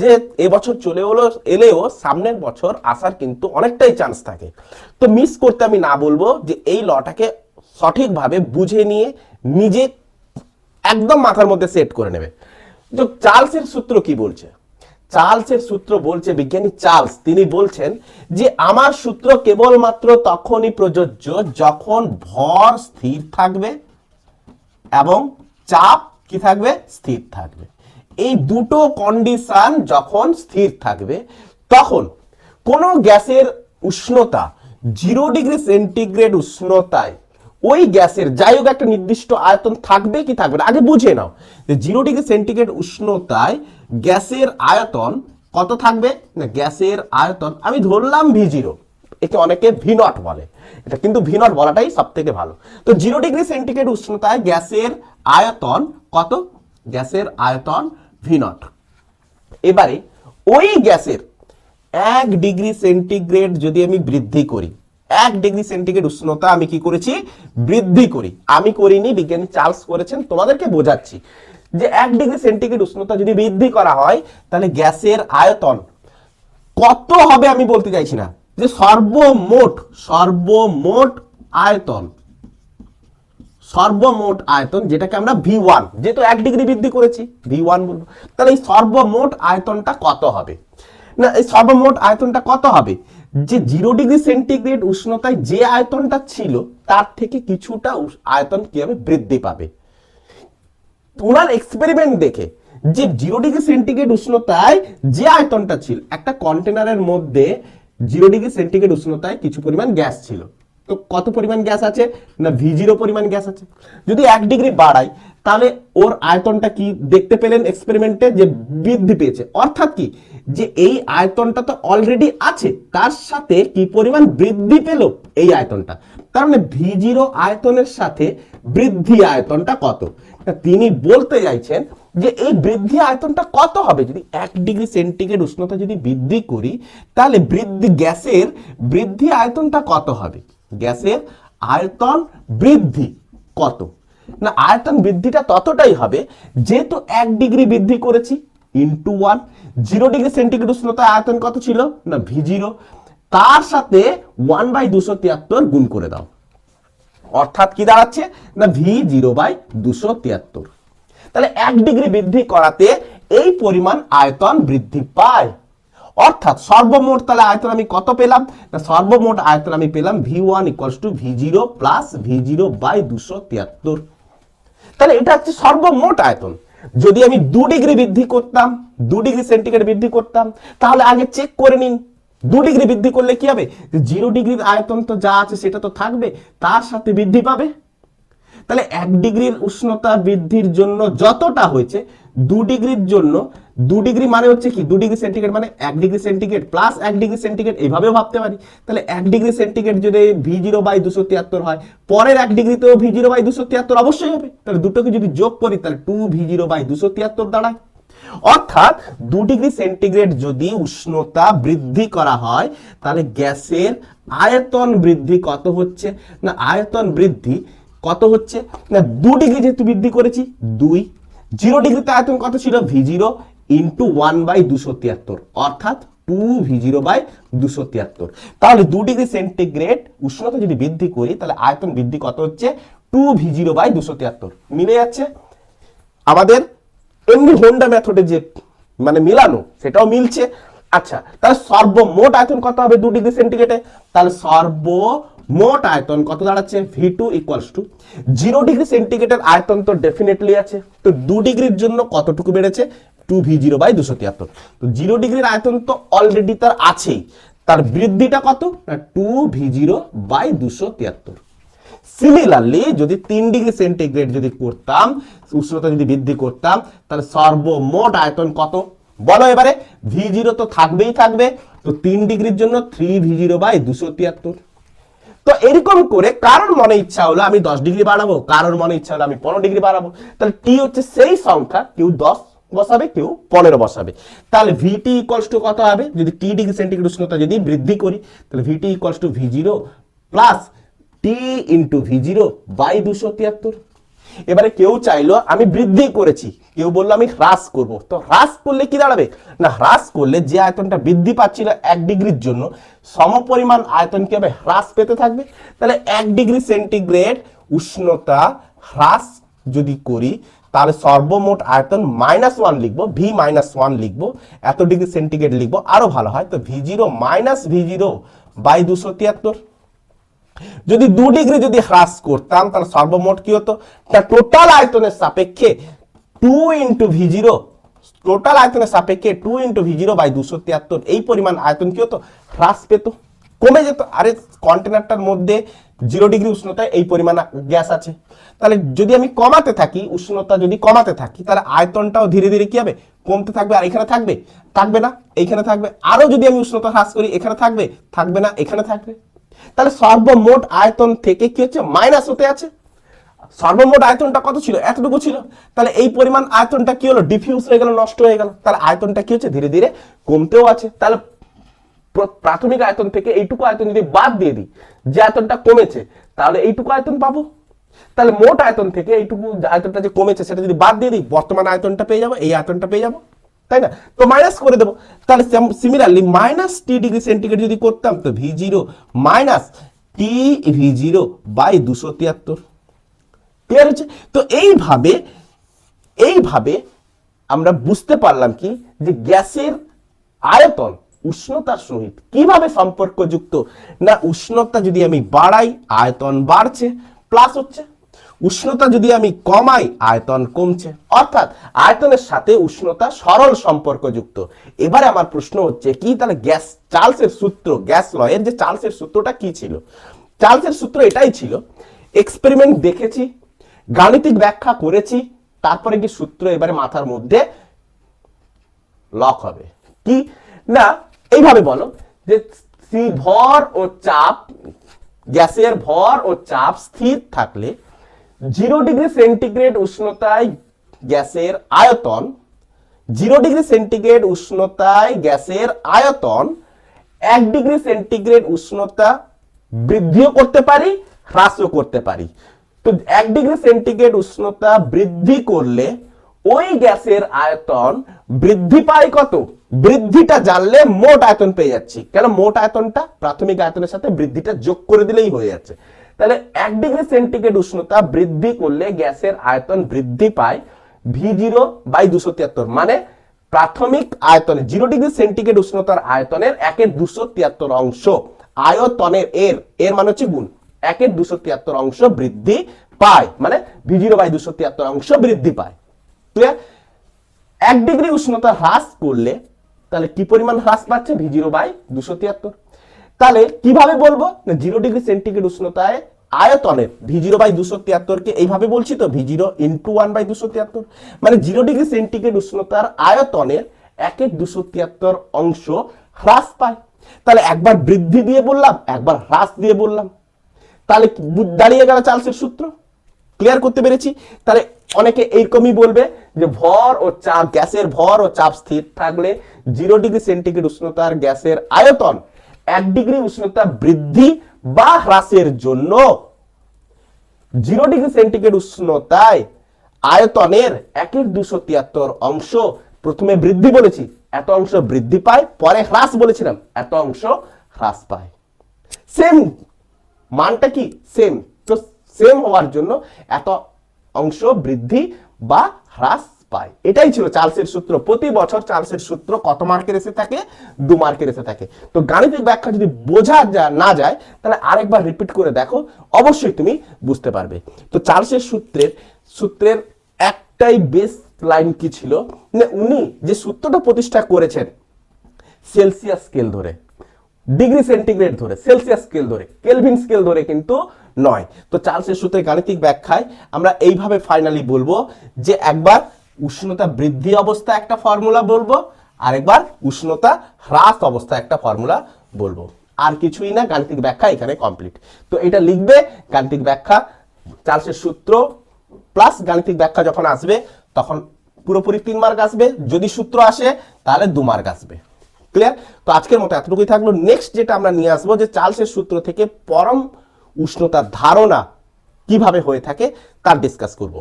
যে এবছর চলে হলো, এলেও সামনের বছর আসার কিন্তু অনেকটাই চান্স থাকে। তো মিস করতে আমি না বলব যে এই লটাকে সঠিকভাবে বুঝে নিয়ে নিজে একদম মাথার মধ্যে সেট করে নেবে। তো চার্লসের সূত্র কি বলছে? চার্লসের সূত্র বলছে, বিজ্ঞানী চার্লস, তিনি বলছেন যে আমার সূত্র কেবলমাত্র তখনই প্রযোজ্য যখন ভর স্থির থাকবে এবং চাপ কি থাকবে? স্থির থাকবে। এই দুটো কন্ডিশন যখন স্থির থাকবে, তখন কোন গ্যাসের উষ্ণতা জিরো ডিগ্রি সেন্টিগ্রেড উষ্ণতায় ওই গ্যাসের যাই হোক একটা নির্দিষ্ট আয়তন থাকবে কি থাকবে না, আগে বুঝে নাও যে জিরো ডিগ্রি সেন্টিগ্রেড উষ্ণতায় গ্যাসের আয়তন কত থাকবে? না, গ্যাসের আয়তন, আমি ধরলাম ভি জিরো একে অনেকে ভি নট বলে। এটা কিন্তু ভি নট বলাটাই সব থেকে ভালো। তো জিরো ডিগ্রি সেন্টিগ্রেড উষ্ণতায় গ্যাসের আয়তন কত? গ্যাসের আয়তন ভি নট এবারে ওই গ্যাসের এক ডিগ্রি সেন্টিগ্রেড যদি আমি বৃদ্ধি করি, এক ডিগ্রি সেন্টিগ্রেড উষ্ণতা আমি কি করেছি? বৃদ্ধি করি। আমি করিনি, বিজ্ঞানী চার্লস করেছেন, তোমাদেরকে বোঝাচ্ছি যে এক ডিগ্রি সেন্টিগ্রেড উষ্ণতা যদি বৃদ্ধি করা হয়, তাহলে গ্যাসের আয়তন কত হবে আমি বলতে চাইছি না। যে সর্বমোট সর্বমোট আয়তন সর্বমোট আয়তন যেটাকে আমরা ভি ওয়ান যেহেতু এক ডিগ্রি বৃদ্ধি করেছি ভি ওয়ান বলব। তাহলে এই সর্বমোট আয়তনটা কত হবে? না, এই সর্বমোট আয়তনটা কত হবে? যে জিরো ডিগ্রি সেন্টিগ্রেড উষ্ণতায় যে আয়তনটা ছিল, তার থেকে কিছুটা আয়তন কি হবে বৃদ্ধি পাবে? ওনার এক্সপেরিমেন্ট দেখে যে জিরো ডিগ্রি সেন্টিগ্রেড উষ্ণতায় যে আয়তনটা ছিল, একটা কন্টেনারের মধ্যে জিরো ডিগ্রি সেন্টিগ্রেড উষ্ণতায় কিছু পরিমাণ গ্যাস ছিল। তো কত পরিমাণ গ্যাস আছে? না ভি জিরো পরিমাণ গ্যাস আছে? যদি এক ডিগ্রি বাড়াই, তাহলে ওর আয়তনটা কি দেখতে পেলেন এক্সপেরিমেন্টে যে বৃদ্ধি পেয়েছে। অর্থাৎ কি? যে এই আয়তনটা তো অলরেডি আছে, তার সাথে কি পরিমাণ বৃদ্ধি পেল এই আয়তনটা? তার মানে ভি জিরো আয়তনের সাথে বৃদ্ধি আয়তনটা কত? তিনি বলতে চাইছেন যে এই বৃদ্ধি আয়তনটা কত হবে? যদি এক ডিগ্রি সেন্টিগ্রেড উষ্ণতা যদি বৃদ্ধি করি, তাহলে বৃদ্ধি গ্যাসের বৃদ্ধি আয়তনটা কত হবে? গ্যাসের আয়তন বৃদ্ধি কত? না, আয়তন বৃদ্ধিটা ততটাই হবে, যেহেতু এক ডিগ্রি বৃদ্ধি করেছি into one zero degree centigrade উষ্ণতা আয়তন কত ছিল? না ভি জিরো তার সাথে ওয়ান বাই দুশো তিয়াত্তর গুণ করে দাও। অর্থাৎ কি দাঁড়াচ্ছে? না ভি জিরো বাই দুশো তিয়াত্তর। তাহলে এক ডিগ্রি বৃদ্ধি করাতে এই পরিমাণ আয়তন বৃদ্ধি পায়। অর্থাৎ সর্বমোট তাহলে আয়তন আমি কত পেলাম? না, সর্বমোট আয়তন আমি পেলাম V one equals to V zero plus V zero by দুশো তিয়াত্তর। তাহলে এটা হচ্ছে সর্বমোট আয়তন। যদি আমি দু ডিগ্রি বৃদ্ধি করতাম, দু ডিগ্রি সেন্টিগ্রেড বৃদ্ধি করতাম, তাহলে আগে চেক করে নিন। দু ডিগ্রি বৃদ্ধি করলে কি হবে? জিরো ডিগ্রির আয়তন তো যা আছে সেটা তো থাকবে, তার সাথে বৃদ্ধি পাবে। তাহলে এক ডিগ্রির উষ্ণতা বৃদ্ধির জন্য যতটা হয়েছে, দু ডিগ্রির জন্য দু ডিগ্রি মানে হচ্ছে কি? দু ডিগ্রি সেন্টিগ্রেড মানে এক ডিগ্রি সেন্টিগ্রেড প্লাস এক ডিগ্রি সেন্টিগ্রেড এইভাবেও ভাবতে পারি। তাহলে এক ডিগ্রি সেন্টিগ্রেড যদি ভি জিরো বাই দুশো তিয়াত্তর হয়, পরের এক ডিগ্রিতেও ভি জিরো বাই দুশো তিয়াত্তর অবশ্যই হবে। তাহলে দুটোকে যদি যোগ করি, তাহলে টু ভি জিরো বাই দুশো তিয়াত্তর দাঁড়ায়। অর্থাৎ দু ডিগ্রি সেন্টিগ্রেড যদি উষ্ণতা বৃদ্ধি করা হয়, তাহলে গ্যাসের আয়তন বৃদ্ধি কত হচ্ছে? না, আয়তন বৃদ্ধি কত হচ্ছে? না, দু ডিগ্রি যেহেতু বৃদ্ধি করেছি, দুই। জিরো ডিগ্রিতে আয়তন কত ছিল? V zero into one by দুশো তিয়াত্তর, অর্থাৎ টু ভি জিরো বাই দুশো তিয়াত্তর। তাহলে দু ডিগ্রি সেন্টিগ্রেড উষ্ণতা যদি বৃদ্ধি করি, তাহলে আয়তন বৃদ্ধি কত হচ্ছে? টু ভি জিরো বাই দুশো তিয়াত্তর। মিলে যাচ্ছে। আমাদের এমনি হোন্ডা মেথডে যে মানে মিলানো, সেটাও মিলছে। আচ্ছা তাহলে সর্বমোট আয়তন কত হবে দু ডিগ্রি সেন্টিগ্রেডে? তাহলে সর্বমোট আয়তন কত দাঁড়াচ্ছে? V two equals to zero degree সেন্টিগ্রেডের আয়তন তো ডেফিনেটলি আছে। তো দু ডিগ্রির জন্য কতটুকু বেড়েছে? টু ভি জিরো বাই দুশো তিয়াত্তর। তো জিরো ডিগ্রির আয়তন তো অলরেডি তার আছেই। তার বৃদ্ধিটা কত? টু ভি জিরো বাই দুশো তিয়াত্তর। সিমিলারলি যদি তিন ডিগ্রি সেন্টিগ্রেড যদি করতাম, উষ্ণতা যদি বৃদ্ধি করতাম, তাহলে সর্বমোট আয়তন কত? বলো এবারে ভি জিরো তো থাকবেই থাকবে। তো তিন ডিগ্রির জন্য থ্রি ভি জিরো বাই দুশো তিয়াত্তর। তো এরকম করে কারোর মনে ইচ্ছা হলো আমি দশ ডিগ্রি বাড়াবো, কারোর মনে ইচ্ছা হলো আমি পনেরো ডিগ্রি বাড়াবো। তাহলে টি হচ্ছে সেই সংখ্যা কেউ দশ বসাবে, কেউ পনেরো বসাবে। তাহলে ভিটি ইকুয়ালস টু কত হবে? যদি টি ডিগ্রি সেন্টিগ্রেড উষ্ণতা যদি বৃদ্ধি করি, তাহলে VT equals to V zero plus T into V zero by দুশো তিয়াত্তর। এবারে কেউ চাইলো আমি বৃদ্ধি করেছি, কেউ বলল আমি হ্রাস করব। তো হ্রাস করলে কি দাঁড়াবে? না, হ্রাস করলে যে আয়তনটা বৃদ্ধি পাচ্ছিল এক ডিগ্রির জন্য, সমপরিমাণ আয়তন কি হবে? হ্রাস পেতে থাকবে। তাহলে এক ডিগ্রি সেন্টিগ্রেড উষ্ণতা হ্রাস যদি করি তাহলে সর্বমোট আয়তন মাইনাস ওয়ান লিখব ভি মাইনাস ওয়ান লিখব, এত ডিগ্রি সেন্টিগ্রেড লিখব, আরও ভালো হয়। তো V zero minus V zero by দুশো তিয়াত্তর। যদি দু ডিগ্রি যদি হ্রাস করতাম, তাহলে সর্বমোট কি হতো? তা টোটাল আয়তনের সাপেক্ষে two into V zero total আয়তনের সাপেক্ষে two into V zero by দুশো তিয়াত্তর, এই পরিমাণ আয়তন কি হতো? হ্রাস পেত। কমে যেত। আরে কন্টেনারটার মধ্যে জিরো ডিগ্রি উষ্ণতায় এই পরিমাণ গ্যাস আছে। তাহলে যদি আমি কমাতে থাকি, উষ্ণতা যদি কমাতে থাকি, তাহলে আয়তনটাও ধীরে ধীরে কি হবে? কমতে থাকবে আর এখানে থাকবে? থাকবে না, এইখানে থাকবে। আরও যদি আমি উষ্ণতা হ্রাস করি, এখানে থাকবে? থাকবে না, এখানে থাকবে। তাহলে সর্বমোট আয়তন থেকে কি হচ্ছে? মাইনাস হতে আছে। সর্বমোট আয়তনটা কত ছিল? এতটুকু ছিল। তাহলে এই পরিমাণ আয়তনটা কি হলো? ডিফিউজ হয়ে গেল, নষ্ট হয়ে গেল। তাহলে আয়তনটা কি হচ্ছে? ধীরে ধীরে কমতেও আছে। তাহলে প্রাথমিক আয়তন থেকে এইটুকু আয়তন যদি বাদ দিয়ে দিই, যে আয়তনটা কমেছে, তাহলে এইটুকু আয়তন পাবো। তাহলে মোট আয়তন থেকে এইটুকু আয়তনটা যে কমেছে, সেটা যদি বাদ দিয়ে দিই, বর্তমান আয়তনটা পেয়ে যাব, এই আয়তনটা পেয়ে যাব, তাই না? তো মাইনাস করে দেবো। তাহলে similarly minus T degree centigrade যদি করতাম, তো V zero minus T V zero by দুশো তিয়াত্তর। ক্লিয়ার হচ্ছে? তো এইভাবে এইভাবে আমরা বুঝতে পারলাম কি? যে গ্যাসের আয়তন উষ্ণতার সহিত কীভাবে সম্পর্কযুক্ত? না, উষ্ণতা যদি আমি বাড়াই, আয়তন বাড়ছে প্লাস হচ্ছে। উষ্ণতা যদি আমি কমাই, আয়তন কমছে। অর্থাৎ আয়তনের সাথে উষ্ণতা সরল সম্পর্কযুক্ত। এবারে আমার প্রশ্ন হচ্ছে, কি তাহলে গ্যাস, চার্লসের সূত্র, গ্যাস লয়ের যে চার্লসের সূত্রটা কি ছিল? চার্লসের সূত্র এটাই ছিল এক্সপেরিমেন্ট দেখেছি, গাণিতিক ব্যাখ্যা করেছি, তারপরে কি সূত্র এবারে মাথার মধ্যে লক হবে। কি? না এইভাবে বলো যে ভর ও চাপ, গ্যাসের ভর ও চাপ স্থির থাকলে জিরো ডিগ্রি সেন্টিগ্রেড উষ্ণতায় গ্যাসের আয়তন, জিরো ডিগ্রি সেন্টিগ্রেড উষ্ণতায় গ্যাসের আয়তন, এক ডিগ্রি সেন্টিগ্রেড উষ্ণতা বৃদ্ধিও করতে পারি, হ্রাসও করতে পারি। তো এক ডিগ্রি সেন্টিগ্রেড উষ্ণতা বৃদ্ধি করলে ওই গ্যাসের আয়তন বৃদ্ধি পায় কত? বৃদ্ধিটা জানলে মোট আয়তন পেয়ে যাচ্ছি। কেন? মোট আয়তনটা প্রাথমিক আয়তনের সাথে বৃদ্ধিটা যোগ করে দিলেই হয়ে যাচ্ছে। তাহলে এক ডিগ্রি সেন্টিগ্রেড উষ্ণতা বৃদ্ধি করলে গ্যাসের আয়তন বৃদ্ধি পায় ভি জিরো বাই দুশো তিয়াত্তর। মানে প্রাথমিক আয়তনে জিরো ডিগ্রি সেন্টিগ্রেড উষ্ণতার আয়তনের একের দুশো তিয়াত্তর অংশ আয়তনের এর এর মানে হচ্ছে গুণ। একের দুশো তিয়াত্তর অংশ বৃদ্ধি পায়। মানে ভি জিরো বাই দুশো তিয়াত্তর অংশ বৃদ্ধি পায়। ক্লিয়ার এক ডিগ্রি উষ্ণতা হ্রাস করলে তাহলে কি পরিমাণ হ্রাস পাচ্ছে? ভি জিরো বাই দুশো তিয়াত্তর। তাহলে কীভাবে বলব? না জিরো ডিগ্রি সেন্টিগ্রেড উষ্ণতায় ভি জিরো বাই দুশো তিয়াত্তরকে এইভাবে বলছি তো V zero into one by দুশো তিয়াত্তর। মানে জিরো ডিগ্রি সেন্টিগ্রেড উষ্ণতার আয়তনের একের দুশো তিয়াত্তর অংশ হ্রাস পায়। তাহলে একবার বৃদ্ধি দিয়ে বললাম, একবার হ্রাস দিয়ে বললাম। তাহলে দাঁড়িয়ে গেল চার্লসের সূত্র। ক্লিয়ার করতে পেরেছি? তাহলে অনেকে এইরকমই বলবে যে ভর ও চাপ, গ্যাসের ভর ও চাপ স্থির থাকলে জিরো ডিগ্রি সেন্টিগ্রেড উষ্ণতার গ্যাসের আয়তন এক ডিগ্রি উষ্ণতা বৃদ্ধি বা হ্রাসের জন্য। জিরো ডিগ্রি সেন্টিগ্রেড উষ্ণতায় আয়তনের একের দুশো তিয়াত্তর অংশ প্রথমে বৃদ্ধি বলেছি, এত অংশ বৃদ্ধি পায়, পরে হ্রাস বলেছিলাম, এত অংশ হ্রাস পায়। সেম মানটা কি? সেম তো সেম হওয়ার জন্য এত অংশ বৃদ্ধি বা হ্রাস পায়। এটাই ছিল চার্লসের সূত্র। প্রতি বছর চার্লসের সূত্র কত মার্কের এসে থাকে? দু মার্কের এসে থাকে। তো গাণিতিক ব্যাখ্যা যদি বোঝা না যায়, তাহলে আরেকবার রিপিট করে দেখো। অবশ্যই তুমি বুঝতে পারবে। তো চার্লসের সূত্রের সূত্রের একটাই বেস লাইন কি ছিল? না উনি যে সূত্রটা প্রতিষ্ঠা করেছেন, সেলসিয়াস স্কেল ধরে, ডিগ্রি সেন্টিগ্রেড ধরে, সেলসিয়াস স্কেল ধরে, কেলভিন স্কেল ধরে কিন্তু নয়। তো চার্লসের সূত্রে গাণিতিক ব্যাখ্যায় আমরা এইভাবে ফাইনালি বলব যে একবার উষ্ণতা বৃদ্ধি অবস্থা একটা ফর্মুলা বলব, আরেকবার উষ্ণতা হ্রাস অবস্থা একটা ফর্মুলা বলব। আর কিছুই না, গাণিতিক ব্যাখ্যা এখানে কমপ্লিট তো এটা লিখবে গাণিতিক ব্যাখ্যা, চার্লসের সূত্র প্লাস গাণিতিক ব্যাখ্যা যখন আসবে, তখন পুরোপুরি তিন মার্ক আসবে। যদি সূত্র আসে, তাহলে দু মার্ক আসবে। ক্লিয়ার তো আজকের মতো এতটুকুই থাকল। নেক্সট যেটা আমরা নিয়ে আসব যে চার্লসের সূত্র থেকে পরম উষ্ণতার ধারণা কীভাবে হয়ে থাকে তার ডিসকাস করব।